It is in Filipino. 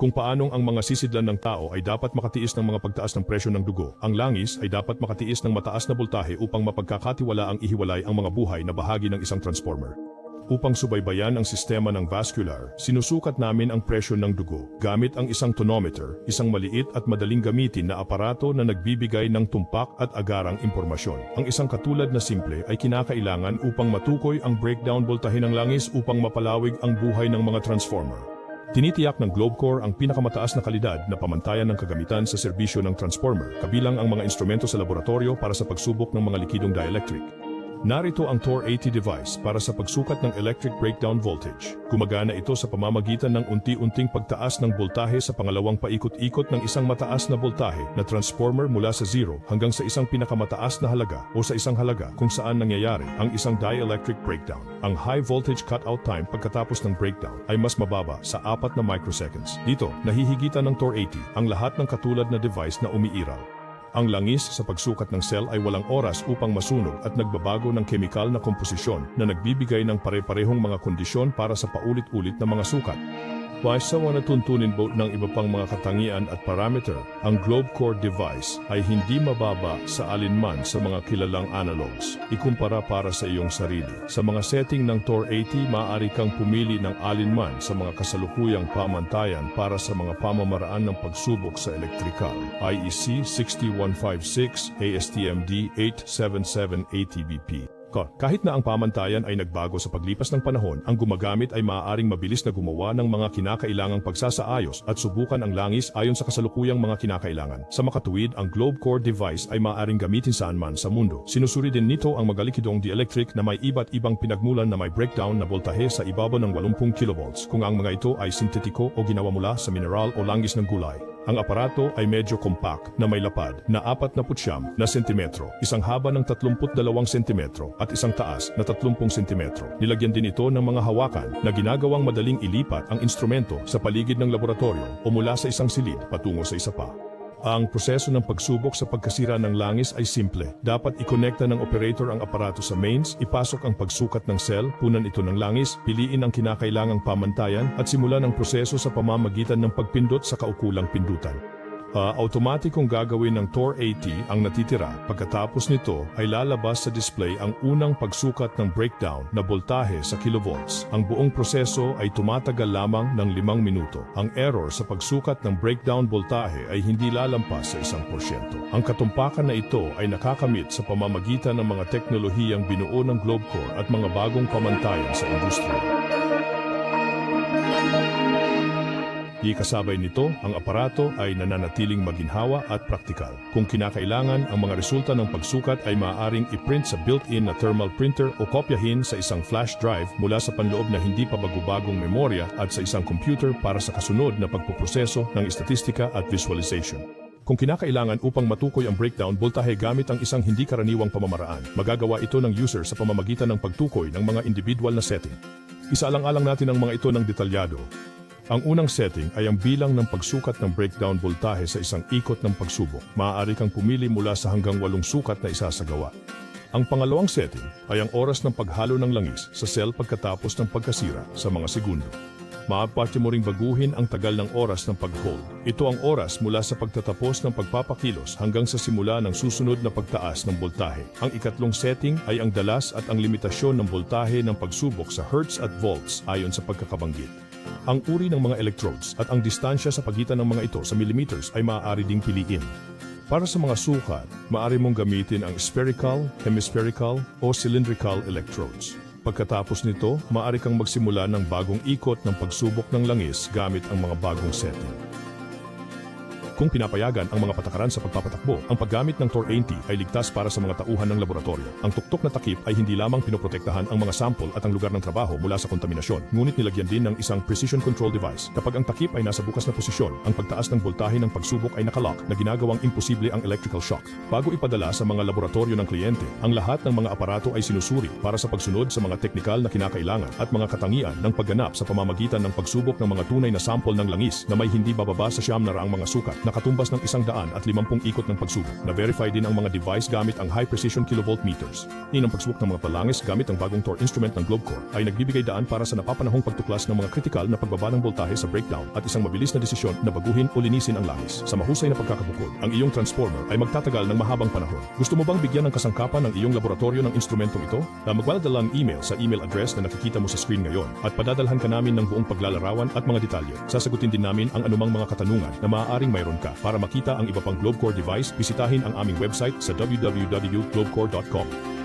Kung paanong ang mga sisidlan ng tao ay dapat makatiis ng mga pagtaas ng presyo ng dugo, ang langis ay dapat makatiis ng mataas na voltahe upang mapagkakatiwala ang ihiwalay ang mga buhay na bahagi ng isang transformer. Upang subaybayan ang sistema ng vascular, sinusukat namin ang presyo ng dugo gamit ang isang tonometer, isang maliit at madaling gamitin na aparato na nagbibigay ng tumpak at agarang impormasyon. Ang isang katulad na simple ay kinakailangan upang matukoy ang breakdown voltahe ng langis upang mapalawig ang buhay ng mga transformer. Tinitiyak ng Globecore ang pinakamataas na kalidad na pamantayan ng kagamitan sa serbisyo ng transformer, kabilang ang mga instrumento sa laboratorio para sa pagsubok ng mga likidong dielectric. Narito ang TOR-80 device para sa pagsukat ng electric breakdown voltage. Gumagana ito sa pamamagitan ng unti-unting pagtaas ng voltahe sa pangalawang paikot-ikot ng isang mataas na voltahe na transformer mula sa zero hanggang sa isang pinakamataas na halaga o sa isang halaga kung saan nangyayari ang isang dielectric breakdown. Ang high voltage cutout time pagkatapos ng breakdown ay mas mababa sa 4 na microseconds. Dito, nahihigitan ng TOR-80 ang lahat ng katulad na device na umiiral. Ang langis sa pagsukat ng cell ay walang oras upang masunog at nagbabago ng chemical na komposisyon na nagbibigay ng pare-parehong mga kondisyon para sa paulit-ulit na mga sukat. Basta mga natuntunin bo ng iba pang mga katangian at parameter, ang Globecore device ay hindi mababa sa alinman sa mga kilalang analogs. Ikumpara para sa iyong sarili. Sa mga setting ng TOR-80, maaari kang pumili ng alinman sa mga kasalukuyang pamantayan para sa mga pamamaraan ng pagsubok sa elektrikal. IEC 6156, ASTMD 877 ATBP. Ka- Kahit na ang pamantayan ay nagbago sa paglipas ng panahon, ang gumagamit ay maaaring mabilis na gumawa ng mga kinakailangang pagsasaayos at subukan ang langis ayon sa kasalukuyang mga kinakailangan. Sa makatuwid, ang Globecore device ay maaaring gamitin saan man sa mundo. Sinusuri din nito ang magalikidong dielectric na may iba't ibang pinagmulan na may breakdown na voltahe sa ibabaw ng 80 kV kung ang mga ito ay sintetiko o ginawa mula sa mineral o langis ng gulay. Ang aparato ay medyo compact na may lapad na 49 na sentimetro, isang haba ng 32 sentimetro at isang taas na 30 sentimetro. Nilagyan din ito ng mga hawakan na ginagawang madaling ilipat ang instrumento sa paligid ng laboratorio o mula sa isang silid patungo sa isa pa. Ang proseso ng pagsubok sa pagkasira ng langis ay simple. Dapat ikonekta ng operator ang aparato sa mains, ipasok ang pagsukat ng cell, punan ito ng langis, piliin ang kinakailangang pamantayan at simulan ang proseso sa pamamagitan ng pagpindot sa kaukulang pindutan. Ah, automatikong gagawin ng TOR-80 ang natitira. Pagkatapos nito ay lalabas sa display ang unang pagsukat ng breakdown na voltahe sa kilovolts. Ang buong proseso ay tumatagal lamang ng limang minuto. Ang error sa pagsukat ng breakdown voltahe ay hindi lalampas sa isang porsyento. Ang katumpakan na ito ay nakakamit sa pamamagitan ng mga teknolohiyang binuo ng Globecore at mga bagong pamantayan sa industriya. Di kasabay nito, ang aparato ay nananatiling maginhawa at praktikal. Kung kinakailangan, ang mga resulta ng pagsukat ay maaaring i-print sa built-in na thermal printer o kopyahin sa isang flash drive mula sa panloob na hindi pa bagong memorya at sa isang computer para sa kasunod na pagpuproseso ng estatistika at visualization. Kung kinakailangan upang matukoy ang breakdown voltahe gamit ang isang hindi karaniwang pamamaraan, magagawa ito ng user sa pamamagitan ng pagtukoy ng mga individual na setting. Isaalang-alang natin ang mga ito ng detalyado. Ang unang setting ay ang bilang ng pagsukat ng breakdown voltahe sa isang ikot ng pagsubok. Maaari kang pumili mula sa hanggang walong sukat na isasagawa. Ang pangalawang setting ay ang oras ng paghalo ng langis sa cell pagkatapos ng pagkasira sa mga segundo. Maaari mo ring baguhin ang tagal ng oras ng pag-hold. Ito ang oras mula sa pagtatapos ng pagpapakilos hanggang sa simula ng susunod na pagtaas ng voltahe. Ang ikatlong setting ay ang dalas at ang limitasyon ng voltahe ng pagsubok sa hertz at volts ayon sa pagkakabanggit. Ang uri ng mga electrodes at ang distansya sa pagitan ng mga ito sa millimeters ay maaari ding piliin. Para sa mga sukat, maaari mong gamitin ang spherical, hemispherical o cylindrical electrodes. Pagkatapos nito, maaari kang magsimula ng bagong ikot ng pagsubok ng langis gamit ang mga bagong setting. Kung pinapayagan ang mga patakaran sa pagpapatakbo, ang paggamit ng TOR-80 ay ligtas para sa mga tauhan ng laboratorio. Ang tuktok na takip ay hindi lamang pinoprotektahan ang mga sample at ang lugar ng trabaho mula sa kontaminasyon, ngunit nilagyan din ng isang precision control device. Kapag ang takip ay nasa bukas na posisyon, ang pagtaas ng voltahe ng pagsubok ay nakalock na ginagawang imposible ang electrical shock. Bago ipadala sa mga laboratorio ng kliyente, ang lahat ng mga aparato ay sinusuri para sa pagsunod sa mga teknikal na kinakailangan at mga katangian ng pagganap sa pamamagitan ng pagsubok ng mga tunay na sample ng langis na may hindi bababa sa siyam na raang mga sukat na nakatumbas ng isang daan at limampung ikot ng pagsubok. Na-verify din ang mga device gamit ang high precision kilovolt meters. Ni ng pagsubok ng mga palangis gamit ang bagong Tor instrument ng Globecore ay nagbibigay daan para sa napapanahong pagtuklas ng mga kritikal na pagbaba ng voltahe sa breakdown at isang mabilis na desisyon na baguhin o linisin ang langis. Sa mahusay na pagkakabukod, ang iyong transformer ay magtatagal ng mahabang panahon. Gusto mo bang bigyan ng kasangkapan ng iyong laboratorio ng instrumentong ito? Na magwala lang email sa email address na nakikita mo sa screen ngayon at padadalhan ka namin ng buong paglalarawan at mga detalye. Sasagutin din namin ang anumang mga katanungan na maaaring mayroon ka. Para makita ang iba pang Globecore device, bisitahin ang aming website sa www.globecore.com.